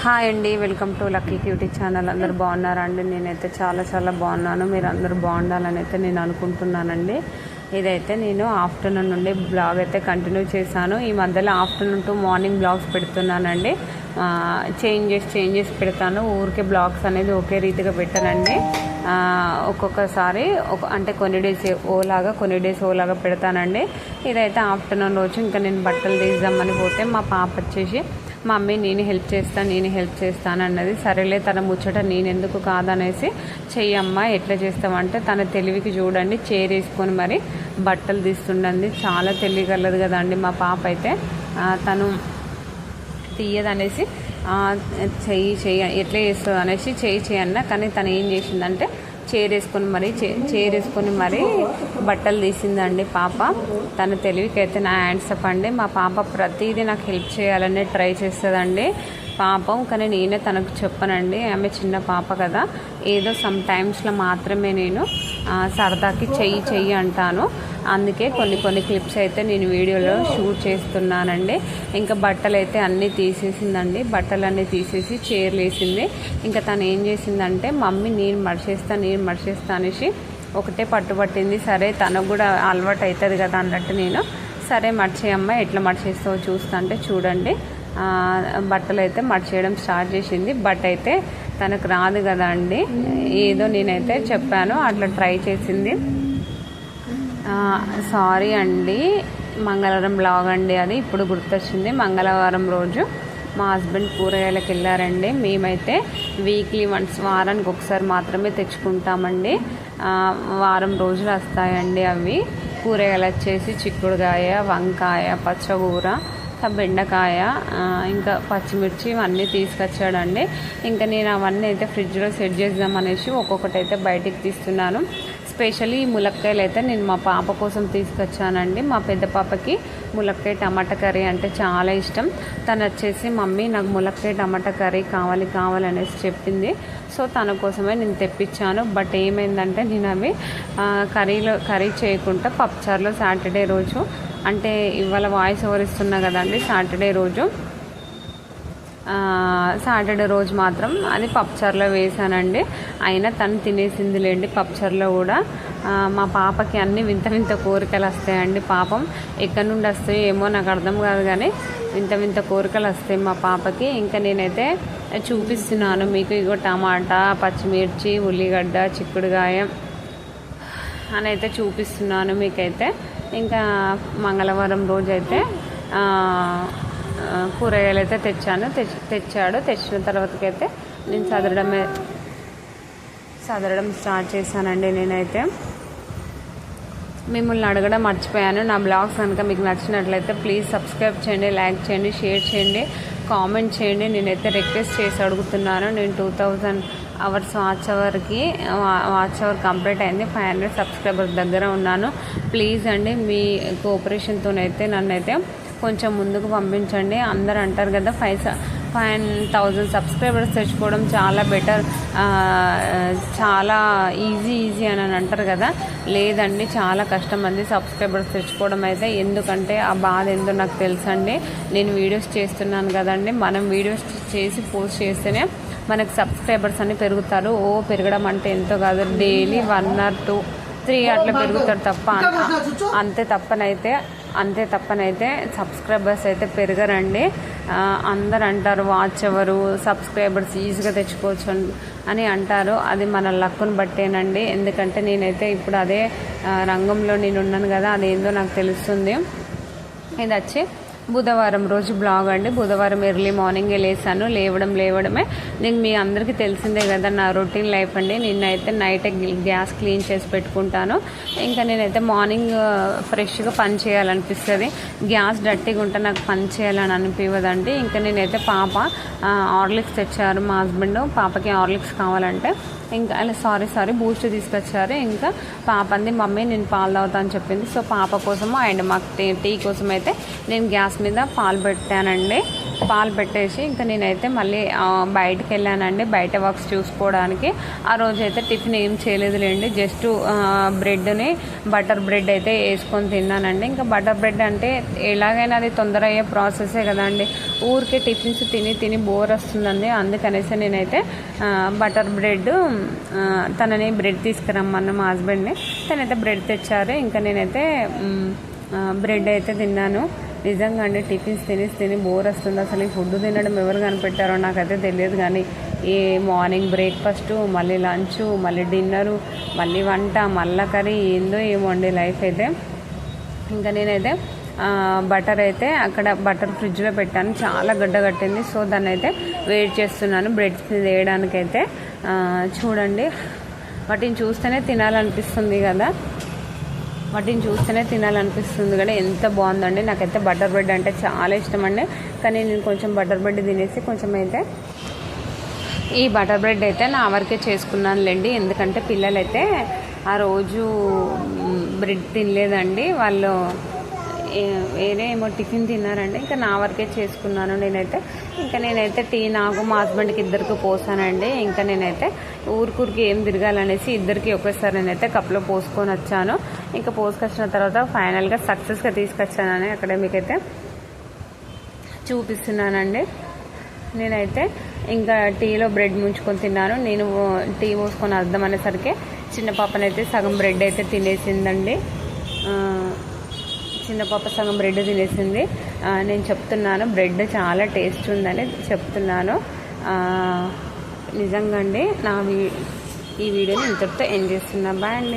Hi అండి welcome to lucky cutie channel. అందరు బాగున్నారా అండి? నేనైతే చాలా చాలా బాగున్నాను. మీరు అందరూ బాగుండాలని అయితే నేను అనుకుంటున్నానండి. ఇదైతే నేను ఆఫ్టర్నూన్ నుండి బ్లాగ్ అయితే కంటిన్యూ చేశాను. ఈ మధ్యలో ఆఫ్టర్నూన్ టు మార్నింగ్ బ్లాగ్స్ పెడుతున్నానండి. చేంజెస్ చేంజెస్ పెడతాను. ఊరికే బ్లాగ్స్ అనేది ఒకే రీతిగా పెట్టానండి. ఒక్కొక్కసారి ఒక అంటే కొన్ని డేస్ ఓలాగా కొన్ని డేస్ ఓలాగా పెడతానండి. ఇదైతే ఆఫ్టర్నూన్ రోజు. ఇంకా నేను బట్టలు తీద్దామని పోతే మా పాప వచ్చేసి మమ్మీ నేను హెల్ప్ చేస్తాను నేను హెల్ప్ చేస్తాను అన్నది సరేలే తన ముచ్చట నేను ఎందుకు కాదనేసి చెయ్యమ్మా ఎట్లా చేస్తామంటే తన తెలివికి చూడండి చేరేసుకొని వేసుకొని మరి బట్టలు తీస్తుండండి చాలా తెలియగలదు కదండి మా పాప అయితే. తను తీయదనేసి చెయ్యి చెయ్యి ఎట్లా చేస్తుంది అనేసి చెయ్యి చేయన్న కానీ తను ఏం చేసిందంటే చేరేసుకొని మరీ చేరేసుకొని మరీ బట్టలు తీసిందండి పాప. తన తెలివికి అయితే నా హ్యాండ్స్ అప్ అండి. మా పాప ప్రతిదీ నాకు హెల్ప్ చేయాలని ట్రై చేస్తుందండి. పాపం కానీ నేనే తనకు చెప్పనండి. ఆమె చిన్న పాప కదా. ఏదో సమ్ టైమ్స్లో మాత్రమే నేను సరదాకి చెయ్యి చెయ్యి అంటాను. అందుకే కొన్ని కొన్ని క్లిప్స్ అయితే నేను వీడియోలో షూట్ చేస్తున్నానండి. ఇంకా బట్టలు అయితే అన్నీ తీసేసిందండి. బట్టలన్నీ తీసేసి చీరలు వేసింది. ఇంకా తను ఏం చేసిందంటే మమ్మీ నేను మడిచేస్తా నేను మడిచేస్తా అనేసి ఒకటే పట్టుబట్టింది సరే తనకు కూడా అలవాటు అవుతుంది కదా అన్నట్టు నేను. సరే మర్చేయమ్మ ఎట్లా మడిచేస్తావో చూస్తా అంటే చూడండి బట్టలు అయితే మడిచేయడం స్టార్ట్ చేసింది. బట్ అయితే తనకు రాదు కదా అండి. ఏదో నేనైతే చెప్పాను అట్లా ట్రై చేసింది. సారీ అండి. మంగళవారం బ్లాగ్ అండి అది ఇప్పుడు గుర్తొచ్చింది. మంగళవారం రోజు మా హస్బెండ్ కూరగాయలకు వెళ్ళారండి. మేమైతే వీక్లీ వన్స్ వారానికి ఒకసారి మాత్రమే తెచ్చుకుంటామండి. వారం రోజులు వస్తాయండి అవి. కూరగాయలు వచ్చేసి చిక్కుడుకాయ వంకాయ పచ్చగూర బెండకాయ ఇంకా పచ్చిమిర్చి ఇవన్నీ తీసుకొచ్చాడండి. ఇంకా నేను అవన్నీ అయితే ఫ్రిడ్జ్లో సెట్ చేద్దాం అనేసి ఒక్కొక్కటి అయితే బయటికి తీస్తున్నాను. స్పెషల్లీ ఈ ములక్కాయలు అయితే నేను మా పాప కోసం తీసుకొచ్చానండి. మా పెద్ద పాపకి ములక్కాయ టమాటా కర్రీ అంటే చాలా ఇష్టం. తను వచ్చేసి మమ్మీ నాకు ములక్కాయ టమాటా కర్రీ కావాలి కావాలనేసి చెప్పింది. సో తన కోసమే నేను తెప్పించాను. బట్ ఏమైందంటే నేను అవి కర్రీలో కర్రీ చేయకుండా పప్పుచారులో సాటర్డే రోజు అంటే ఇవాళ వాయిస్ ఓవర్ ఇస్తున్నా కదండి సాటర్డే రోజు. సాటర్డే రోజు మాత్రం అది పప్చర్లో వేసానండి అయినా తను తినేసింది లేండి పప్చర్లో కూడా. మా పాపకి అన్ని వింత వింత కోరికలు వస్తాయండి పాపం. ఎక్కడి నుండి వస్తాయో ఏమో నాకు అర్థం కాదు కానీ వింత వింత కోరికలు వస్తాయి మా పాపకి. ఇంకా నేనైతే చూపిస్తున్నాను మీకు ఇగో టమాటా పచ్చిమిర్చి ఉల్లిగడ్డ చిక్కుడుకాయ అని అయితే చూపిస్తున్నాను మీకైతే. ఇంకా మంగళవారం రోజు అయితే కూరగాయలు అయితే తెచ్చాను. తెచ్చి తెచ్చాడు. తెచ్చిన తర్వాతకైతే నేను చదవడమే చదవడం స్టార్ట్ చేశానండి నేనైతే. మిమ్మల్ని అడగడం మర్చిపోయాను. నా బ్లాగ్స్ కనుక మీకు నచ్చినట్లయితే ప్లీజ్ సబ్స్క్రైబ్ చేయండి లైక్ చేయండి షేర్ చేయండి కామెంట్ చేయండి. నేనైతే రిక్వెస్ట్ చేసి అడుగుతున్నాను. నేను టూ థౌజండ్ అవర్స్ వాచ్ అవర్కి వాచ్ అవర్ కంప్లీట్ అయింది. ఫైవ్ హండ్రెడ్ సబ్స్క్రైబర్స్ దగ్గర ఉన్నాను. ప్లీజ్ అండి మీ కోఆపరేషన్తోనైతే నన్నైతే కొంచెం ముందుకు పంపించండి. అందరు అంటారు కదా ఫైవ్ ఫైవ్ థౌజండ్ సబ్స్క్రైబర్స్ తెచ్చుకోవడం చాలా బెటర్ చాలా ఈజీ ఈజీ అని అంటారు కదా. లేదండి చాలా కష్టం అండి సబ్స్క్రైబర్స్ తెచ్చుకోవడం అయితే. ఎందుకంటే ఆ బాధ ఏందో నాకు తెలుసండి. నేను వీడియోస్ చేస్తున్నాను కదండి. మనం వీడియోస్ చేసి పోస్ట్ చేస్తేనే మనకు సబ్స్క్రైబర్స్ అన్ని పెరుగుతారు. ఓ పెరగడం అంటే ఎంతో కాదు. Daily one or two three అట్లా పెరుగుతారు తప్ప అంతే. తప్పనైతే అంతే తప్పనైతే సబ్స్క్రైబర్స్ అయితే పెరగరండి. అందరు అంటారు వాచ్ ఎవరు? సబ్స్క్రైబర్స్ ఈజీగా తెచ్చుకోవచ్చు అన్- అంటారు. అది మన లక్కును బట్టేనండి. ఎందుకంటే నేనైతే ఇప్పుడు అదే రంగంలో నేను ఉన్నాను కదా అదేందో నాకు తెలుస్తుంది. ఇది వచ్చి బుధవారం రోజు బ్లాగ్ అండి. బుధవారం ఎర్లీ మార్నింగే లేసాను. లేవడం లేవడమే. నేను మీ అందరికీ తెలిసిందే కదా నా రొటీన్ లైఫ్ అండి. నిన్నైతే నైట్ గ్యాస్ క్లీన్ చేసి పెట్టుకుంటాను. ఇంకా నేనైతే మార్నింగ్ ఫ్రెష్గా పని చేయాలనిపిస్తుంది. గ్యాస్ డట్టిగా ఉంటే నాకు పని చేయాలని అనిపించదండి ఇంకా నేనైతే పాప ఆర్లిక్స్ తెచ్చారు మా హస్బెండ్. పాపకి ఆర్లిక్స్ కావాలంటే ఇంకా అలా సారీ సారీ బూస్ట్ తీసుకొచ్చారు. ఇంకా పాప అంది మమ్మీ నేను పాలు తాగుతా అని చెప్పింది. సో పాప కోసము అండ్ మాకు టీ టీ కోసం అయితే నేను గ్యాస్ మీద పాలు పెట్టానండి. పాలు పెట్టేసి ఇంకా నేనైతే మళ్ళీ బయటకు వెళ్ళానండి బయట వర్క్స్ చూసుకోవడానికి. ఆ రోజు అయితే టిఫిన్ ఏం చేయలేదులేండి జస్ట్ బ్రెడ్ని బటర్ బ్రెడ్ అయితే వేసుకొని తిన్నానండి. ఇంకా బటర్ బ్రెడ్ అంటే ఎలాగైనా అది తొందర అయ్యే ప్రాసెసే కదండి. ఊరికే టిఫిన్స్ తిని తిని బోర్ వస్తుందండి. అందుకనేసి నేనైతే బటర్ బ్రెడ్ తనని బ్రెడ్ తీసుకురమ్మన్న మా హస్బెండ్ని. తనైతే బ్రెడ్ తెచ్చారు. ఇంకా నేనైతే బ్రెడ్ అయితే తిన్నాను. నిజంగా అండి టిఫిన్స్ తినేసి తిని బోర్ వస్తుంది. అసలు ఈ ఫుడ్ తినడం ఎవరు కనిపెట్టారో నాకైతే తెలియదు కానీ ఈ మార్నింగ్ బ్రేక్ఫాస్ట్ మళ్ళీ లంచ్ మళ్ళీ డిన్నరు మళ్ళీ వంట మళ్ళీ కర్రీ ఏందో ఏమో అండి లైఫ్ అయితే. ఇంకా నేనైతే బటర్ అయితే అక్కడ బటర్ ఫ్రిడ్జ్లో పెట్టాను. చాలా గడ్డ కట్టింది. సో దాన్ని అయితే వెయిట్ చేస్తున్నాను బ్రెడ్స్ వేయడానికైతే చూడండి. వాటిని చూస్తేనే తినాలనిపిస్తుంది కదా. వాటిని చూస్తేనే తినాలనిపిస్తుంది కూడా ఎంత బాగుందండి. నాకైతే బటర్ బ్రెడ్ అంటే చాలా ఇష్టం అండి కానీ నేను కొంచెం బటర్ బ్రెడ్ తినేసి కొంచెం అయితే ఈ బటర్ బ్రెడ్ అయితే నా వరకే చేసుకున్నానులేండి. ఎందుకంటే పిల్లలైతే ఆ రోజు బ్రెడ్ తినలేదండి. వాళ్ళు వేరే ఏమో టిఫిన్ తిన్నారండి. ఇంకా నా వరకే చేసుకున్నాను నేనైతే. ఇంకా నేనైతే టీ నాకు మా హస్బెండ్కి ఇద్దరికి పోసానండి. ఇంకా నేనైతే ఊరికూరికి ఏం తిరగాలనేసి ఇద్దరికి ఒకేసారి నేనైతే కప్లో పోసుకొని వచ్చాను. ఇంకా పోసుకొచ్చిన తర్వాత ఫైనల్గా సక్సెస్గా తీసుకొచ్చానని అక్కడ మీకైతే చూపిస్తున్నానండి. నేనైతే ఇంకా టీలో బ్రెడ్ ముంచుకొని తిన్నాను. నేను టీ పోసుకొని అర్థం అనేసరికి చిన్న పాపనైతే సగం బ్రెడ్ అయితే తినేసిందండి. చిన్న పాప సగం బ్రెడ్ తినేసింది. నేను చెప్తున్నాను బ్రెడ్ చాలా టేస్ట్ ఉందని చెప్తున్నాను. నిజంగా అండి నా వీ ఈ వీడియోని ఇంతటితో ఎండ్ చేస్తున్నా. బాయ్ అండి.